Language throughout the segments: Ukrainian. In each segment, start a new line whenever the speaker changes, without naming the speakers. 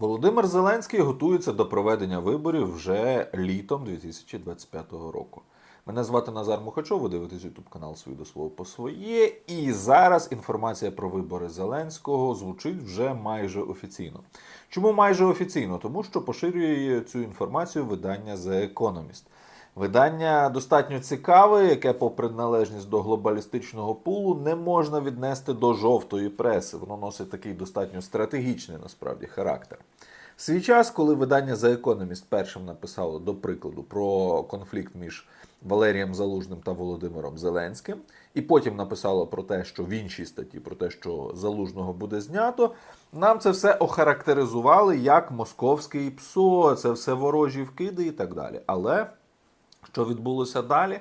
Володимир Зеленський готується до проведення виборів вже літом 2025 року. Мене звати Назар Мухачов, ви дивитесь YouTube канал «Свій до свого по своє. І зараз інформація про вибори Зеленського звучить вже майже офіційно. Чому майже офіційно? Тому що поширює цю інформацію видання The Economist. Видання достатньо цікаве, яке, попри належність до глобалістичного пулу, не можна віднести до жовтої преси. Воно носить такий достатньо стратегічний насправді характер. В свій час, коли видання The Economist першим написало, до прикладу, про конфлікт між Валерієм Залужним та Володимиром Зеленським, і потім написало про те, що в іншій статті про те, що залужного буде знято, нам це все охарактеризували як московський ПСО, це все ворожі вкиди і так далі. Але що відбулося далі?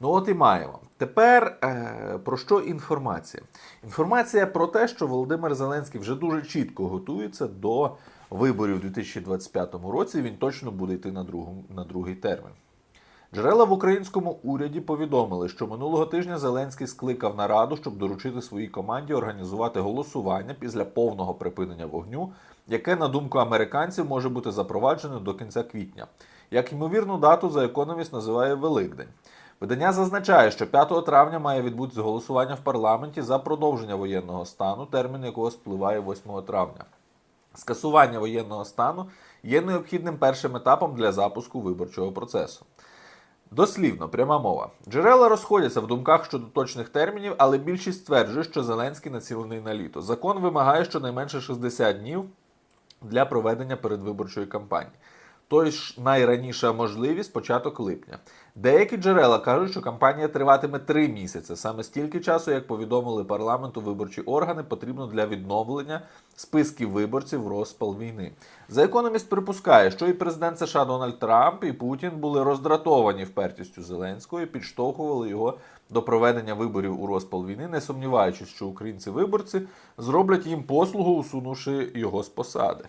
Ну, от і маємо. Тепер е, про що інформація? Інформація про те, що Володимир Зеленський вже дуже чітко готується до виборів у 2025 році. Він точно буде йти на, другу, на другий термін. Джерела в українському уряді повідомили, що минулого тижня Зеленський скликав нараду, щоб доручити своїй команді організувати голосування після повного припинення вогню, яке, на думку американців, може бути запроваджене до кінця квітня. Як ймовірну дату за економіст називає Великдень. Видання зазначає, що 5 травня має відбутися голосування в парламенті за продовження воєнного стану, термін якого спливає 8 травня. Скасування воєнного стану є необхідним першим етапом для запуску виборчого процесу. Дослівно, пряма мова. Джерела розходяться в думках щодо точних термінів, але більшість стверджує, що Зеленський націлений на літо. Закон вимагає щонайменше 60 днів для проведення передвиборчої кампанії. Тож найраніша можливість початок липня. Деякі джерела кажуть, що кампанія триватиме три місяці. Саме стільки часу, як повідомили парламенту виборчі органи, потрібно для відновлення списків виборців в розпал війни. За економіст припускає, що і президент США Дональд Трамп і Путін були роздратовані впертістю Зеленського і підштовхували його до проведення виборів у розпал війни, не сумніваючись, що українці-виборці зроблять їм послугу, усунувши його з посади.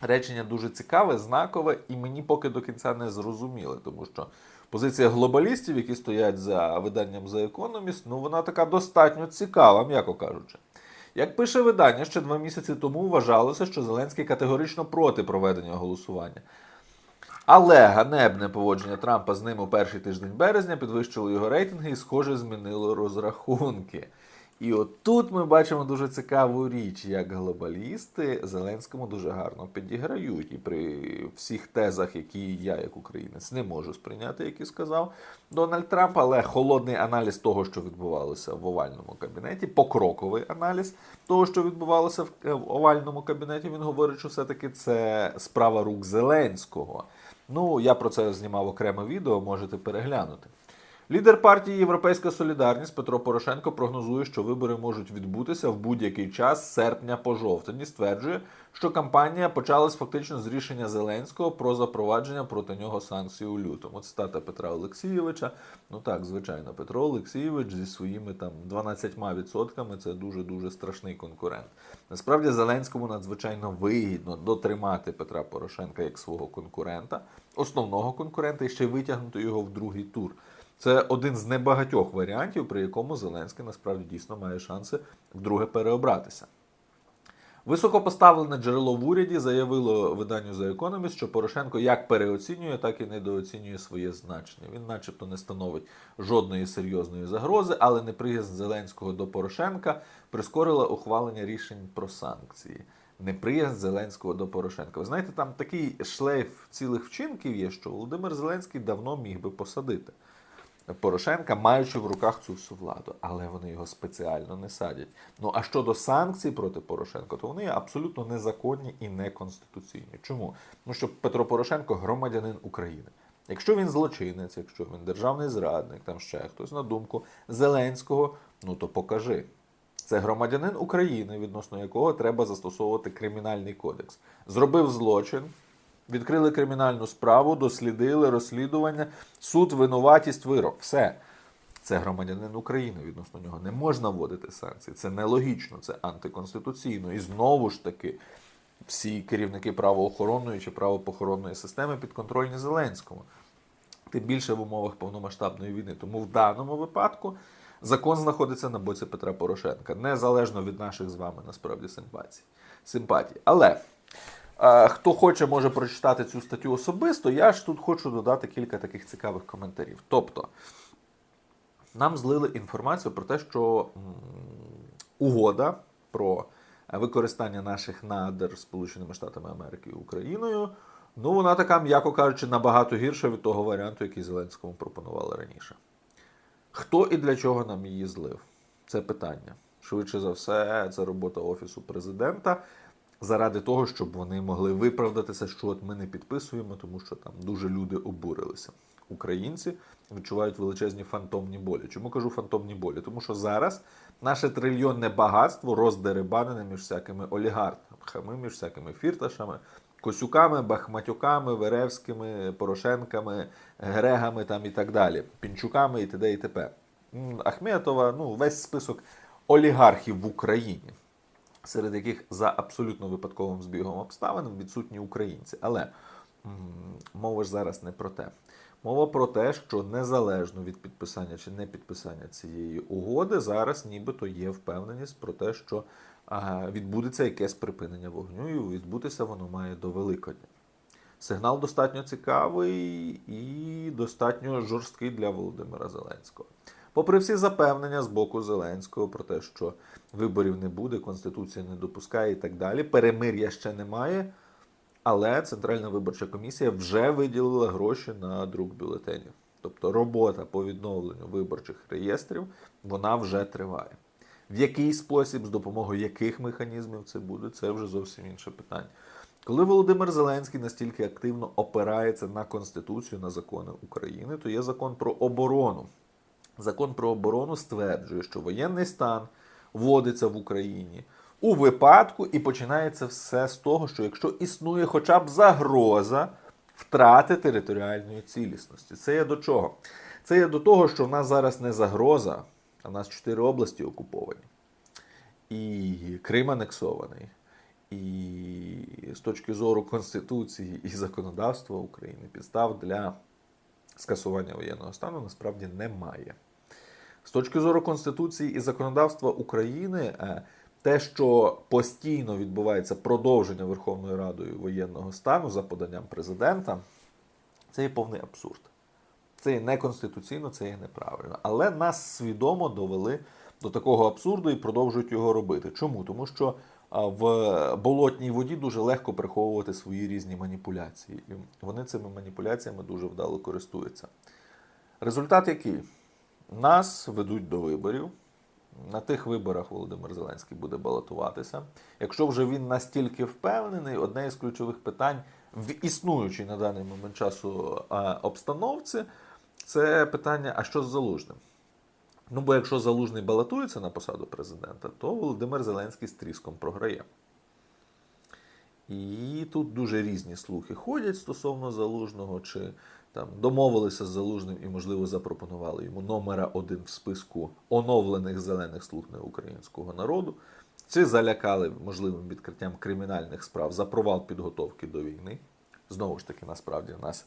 Речення дуже цікаве, знакове, і мені поки до кінця не зрозуміле, тому що позиція глобалістів, які стоять за виданням The Economist, ну вона така достатньо цікава, м'яко кажучи. Як пише видання, ще два місяці тому вважалося, що Зеленський категорично проти проведення голосування. Але ганебне поводження Трампа з ним у перший тиждень березня підвищило його рейтинги і, схоже, змінило розрахунки. І от тут ми бачимо дуже цікаву річ, як глобалісти Зеленському дуже гарно підіграють. І при всіх тезах, які я, як українець, не можу сприйняти, які сказав Дональд Трамп, але холодний аналіз того, що відбувалося в овальному кабінеті, покроковий аналіз того, що відбувалося в овальному кабінеті, він говорить, що все-таки це справа рук Зеленського. Ну, я про це знімав окреме відео, можете переглянути. Лідер партії Європейська Солідарність Петро Порошенко прогнозує, що вибори можуть відбутися в будь-який час з серпня по жовтень. і Стверджує, що кампанія почалась фактично з рішення Зеленського про запровадження проти нього санкцій у лютому. Цитата Петра Олексійовича. Ну так, звичайно, Петро Олексійович зі своїми там 12% це дуже дуже страшний конкурент. Насправді Зеленському надзвичайно вигідно дотримати Петра Порошенка як свого конкурента, основного конкурента, і ще й витягнути його в другий тур. Це один з небагатьох варіантів, при якому Зеленський насправді дійсно має шанси вдруге переобратися. Високопоставлене джерело в уряді заявило виданню The Economist, що Порошенко як переоцінює, так і недооцінює своє значення. Він, начебто, не становить жодної серйозної загрози, але неприязнь Зеленського до Порошенка прискорила ухвалення рішень про санкції. Неприязнь Зеленського до Порошенка. Ви знаєте, там такий шлейф цілих вчинків є, що Володимир Зеленський давно міг би посадити. Порошенка, маючи в руках цю всю владу, але вони його спеціально не садять. Ну а щодо санкцій проти Порошенка, то вони абсолютно незаконні і неконституційні. Чому? Ну що Петро Порошенко громадянин України. Якщо він злочинець, якщо він державний зрадник, там ще хтось на думку Зеленського, ну то покажи. Це громадянин України, відносно якого треба застосовувати кримінальний кодекс. Зробив злочин, Відкрили кримінальну справу, дослідили розслідування, суд, винуватість, вирок. Все. Це громадянин України. Відносно нього не можна вводити санкції. Це нелогічно, це антиконституційно. І знову ж таки, всі керівники правоохоронної чи правопохоронної системи підконтрольні Зеленському. Тим більше в умовах повномасштабної війни. Тому в даному випадку Закон знаходиться на боці Петра Порошенка, незалежно від наших з вами насправді симпатій. симпатій. Але хто хоче, може прочитати цю статтю особисто. Я ж тут хочу додати кілька таких цікавих коментарів. Тобто, нам злили інформацію про те, що угода про використання наших надр Сполученими Штатами Америки і Україною. Ну, вона така, м'яко кажучи, набагато гірша від того варіанту, який Зеленському пропонували раніше. Хто і для чого нам її злив? Це питання. Швидше за все, це робота Офісу президента заради того, щоб вони могли виправдатися, що от ми не підписуємо, тому що там дуже люди обурилися. Українці відчувають величезні фантомні болі. Чому кажу фантомні болі? Тому що зараз наше трильйонне багатство роздерибанене між всякими олігархами, між всякими фірташами, Косюками, Бахматюками, Веревськими, Порошенками, Грегами там і так далі, Пінчуками і т.д. і т.п. Ахметова, ну, весь список олігархів в Україні, серед яких за абсолютно випадковим збігом обставин відсутні українці. Але мова ж зараз не про те. Мова про те, що незалежно від підписання чи не підписання цієї угоди, зараз нібито є впевненість про те, що відбудеться якесь припинення вогню, і відбутися воно має до Великодня. Сигнал достатньо цікавий і достатньо жорсткий для Володимира Зеленського. Попри всі запевнення з боку Зеленського про те, що виборів не буде, Конституція не допускає і так далі, перемир'я ще немає. Але Центральна виборча комісія вже виділила гроші на друк бюлетенів. Тобто робота по відновленню виборчих реєстрів вона вже триває. В який спосіб, з допомогою яких механізмів це буде, це вже зовсім інше питання. Коли Володимир Зеленський настільки активно опирається на Конституцію, на закони України, то є закон про оборону. Закон про оборону стверджує, що воєнний стан вводиться в Україні у випадку, і починається все з того, що якщо існує хоча б загроза втрати територіальної цілісності. Це є до чого? Це є до того, що в нас зараз не загроза, а в нас чотири області окуповані. І Крим анексований. І з точки зору Конституції і законодавства України підстав для скасування воєнного стану насправді немає. З точки зору Конституції і законодавства України, е, те, що постійно відбувається продовження Верховною Радою воєнного стану за поданням президента, це є повний абсурд. Це є неконституційно, це є неправильно. Але нас свідомо довели до такого абсурду і продовжують його робити. Чому? Тому що в болотній воді дуже легко приховувати свої різні маніпуляції. І вони цими маніпуляціями дуже вдало користуються. Результат який? Нас ведуть до виборів. На тих виборах Володимир Зеленський буде балотуватися. Якщо вже він настільки впевнений, одне із ключових питань в існуючій на даний момент часу обстановці це питання: а що з залужним? Ну, бо якщо залужний балотується на посаду президента, то Володимир Зеленський з тріском програє. І тут дуже різні слухи ходять стосовно залужного, чи там домовилися з залужним і, можливо, запропонували йому номера один в списку оновлених зелених слуг неукраїнського народу, чи залякали можливим відкриттям кримінальних справ за провал підготовки до війни. Знову ж таки, насправді, в нас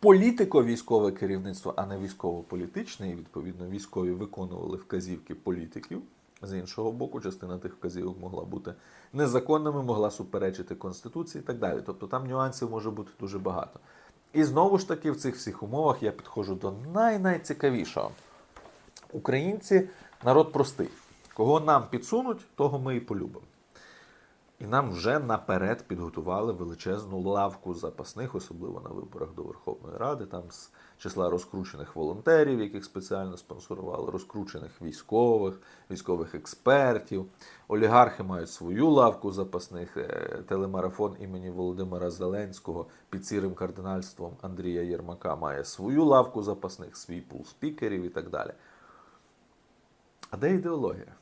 політико-військове керівництво, а не військово-політичне, і відповідно військові виконували вказівки політиків. З іншого боку, частина тих вказівок могла бути незаконними, могла суперечити Конституції і так далі. Тобто там нюансів може бути дуже багато. І знову ж таки, в цих всіх умовах я підходжу до най-найцікавішого. Українці народ простий. Кого нам підсунуть, того ми і полюбимо. І нам вже наперед підготували величезну лавку запасних, особливо на виборах до Верховної Ради, там з числа розкручених волонтерів, яких спеціально спонсорували, розкручених військових, військових експертів. Олігархи мають свою лавку запасних. Е, Телемарафон імені Володимира Зеленського під сірим кардинальством Андрія Єрмака має свою лавку запасних, свій пул спікерів і так далі. А де ідеологія?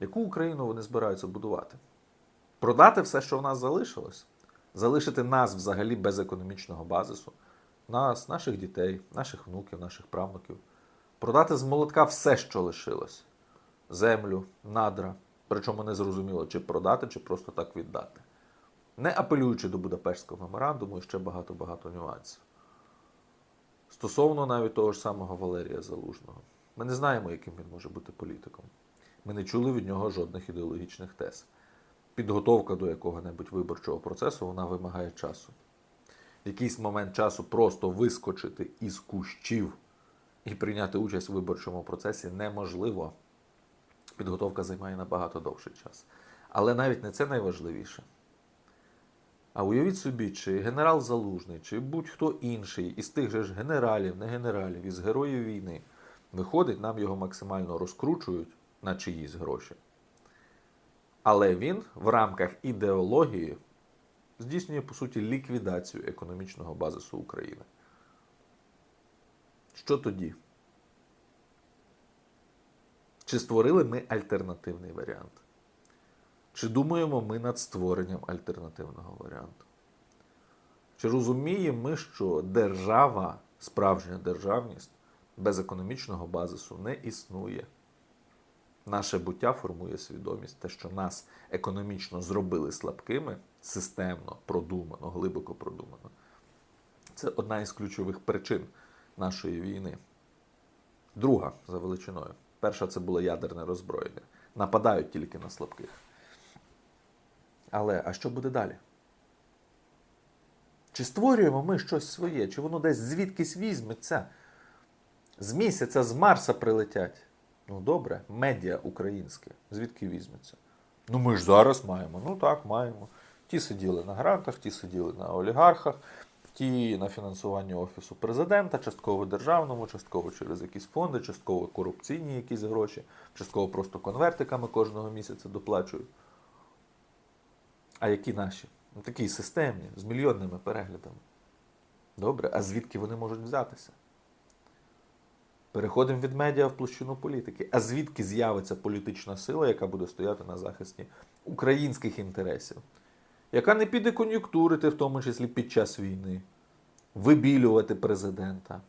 Яку Україну вони збираються будувати? Продати все, що в нас залишилось, залишити нас взагалі без економічного базису, нас, наших дітей, наших внуків, наших правнуків, продати з молотка все, що лишилось: землю, надра, причому не зрозуміло, чи продати, чи просто так віддати. Не апелюючи до Будапештського меморандуму і ще багато-багато нюансів. Стосовно навіть того ж самого Валерія Залужного. Ми не знаємо, яким він може бути політиком. Ми не чули від нього жодних ідеологічних тез. Підготовка до якого-небудь виборчого процесу вона вимагає часу. В якийсь момент часу просто вискочити із кущів і прийняти участь у виборчому процесі неможливо. Підготовка займає набагато довший час. Але навіть не це найважливіше. А уявіть собі, чи генерал Залужний, чи будь-хто інший із тих же ж генералів, не генералів, із героїв війни виходить, нам його максимально розкручують на чиїсь гроші. Але він в рамках ідеології здійснює, по суті, ліквідацію економічного базису України. Що тоді? Чи створили ми альтернативний варіант? Чи думаємо ми над створенням альтернативного варіанту? Чи розуміємо ми, що держава, справжня державність без економічного базису не існує? Наше буття формує свідомість, те, що нас економічно зробили слабкими, системно, продумано, глибоко продумано. Це одна із ключових причин нашої війни. Друга за величиною. Перша це було ядерне роззброєння. Нападають тільки на слабких. Але а що буде далі? Чи створюємо ми щось своє? Чи воно десь звідкись візьметься? З місяця, з Марса прилетять. Ну добре, медіа українське. Звідки візьметься? Ну ми ж зараз маємо. Ну так, маємо. Ті сиділи на грантах, ті сиділи на олігархах, ті на фінансуванні Офісу президента, частково державному, частково через якісь фонди, частково корупційні якісь гроші, частково просто конвертиками кожного місяця доплачують. А які наші? Ну, такі системні, з мільйонними переглядами. Добре, а звідки вони можуть взятися? Переходимо від медіа в площину політики. А звідки з'явиться політична сила, яка буде стояти на захисті українських інтересів, яка не піде кон'юнктурити, в тому числі під час війни, вибілювати президента,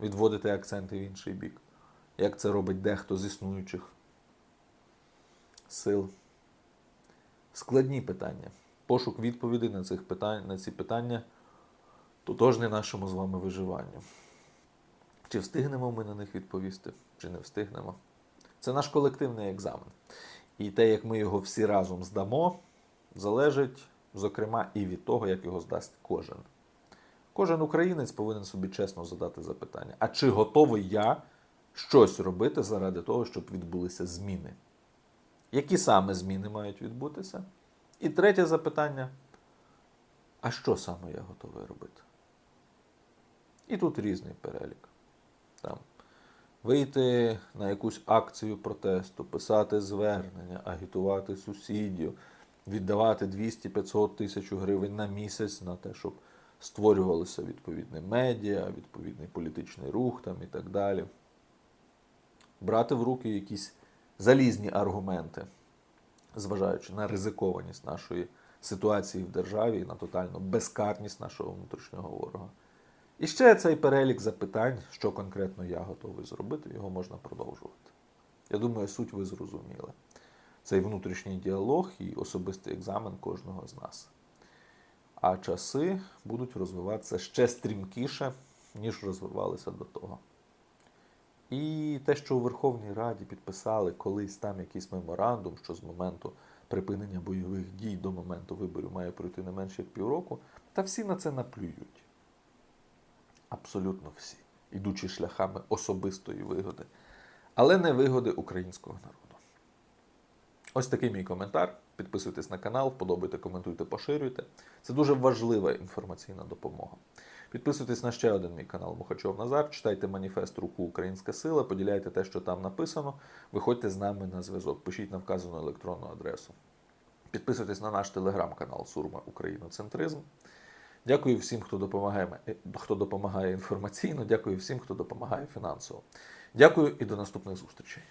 відводити акценти в інший бік, як це робить дехто з існуючих сил. Складні питання. Пошук відповідей на, цих питань, на ці питання тотожний нашому з вами виживанню. Чи встигнемо ми на них відповісти, чи не встигнемо? Це наш колективний екзамен. І те, як ми його всі разом здамо, залежить, зокрема, і від того, як його здасть кожен. Кожен українець повинен собі чесно задати запитання: а чи готовий я щось робити заради того, щоб відбулися зміни? Які саме зміни мають відбутися? І третє запитання: а що саме я готовий робити? І тут різний перелік. Там, вийти на якусь акцію протесту, писати звернення, агітувати сусідів, віддавати 200-500 тисяч гривень на місяць на те, щоб створювалося відповідне медіа, відповідний політичний рух там і так далі. Брати в руки якісь залізні аргументи, зважаючи на ризикованість нашої ситуації в державі і на тотальну безкарність нашого внутрішнього ворога. І ще цей перелік запитань, що конкретно я готовий зробити, його можна продовжувати. Я думаю, суть ви зрозуміли. Цей внутрішній діалог і особистий екзамен кожного з нас. А часи будуть розвиватися ще стрімкіше, ніж розвивалися до того. І те, що у Верховній Раді підписали колись там якийсь меморандум, що з моменту припинення бойових дій до моменту виборів має пройти не менше як півроку, та всі на це наплюють. Абсолютно всі, ідучи шляхами особистої вигоди, але не вигоди українського народу. Ось такий мій коментар. Підписуйтесь на канал, подобайте, коментуйте, поширюйте. Це дуже важлива інформаційна допомога. Підписуйтесь на ще один мій канал Мухачов Назар, читайте маніфест Руку Українська Сила, поділяйте те, що там написано. Виходьте з нами на зв'язок, пишіть на вказану електронну адресу. Підписуйтесь на наш телеграм-канал Сурма Україноцентризм. Дякую всім, хто допомагає, хто допомагає інформаційно. Дякую всім, хто допомагає фінансово. Дякую і до наступних зустрічей.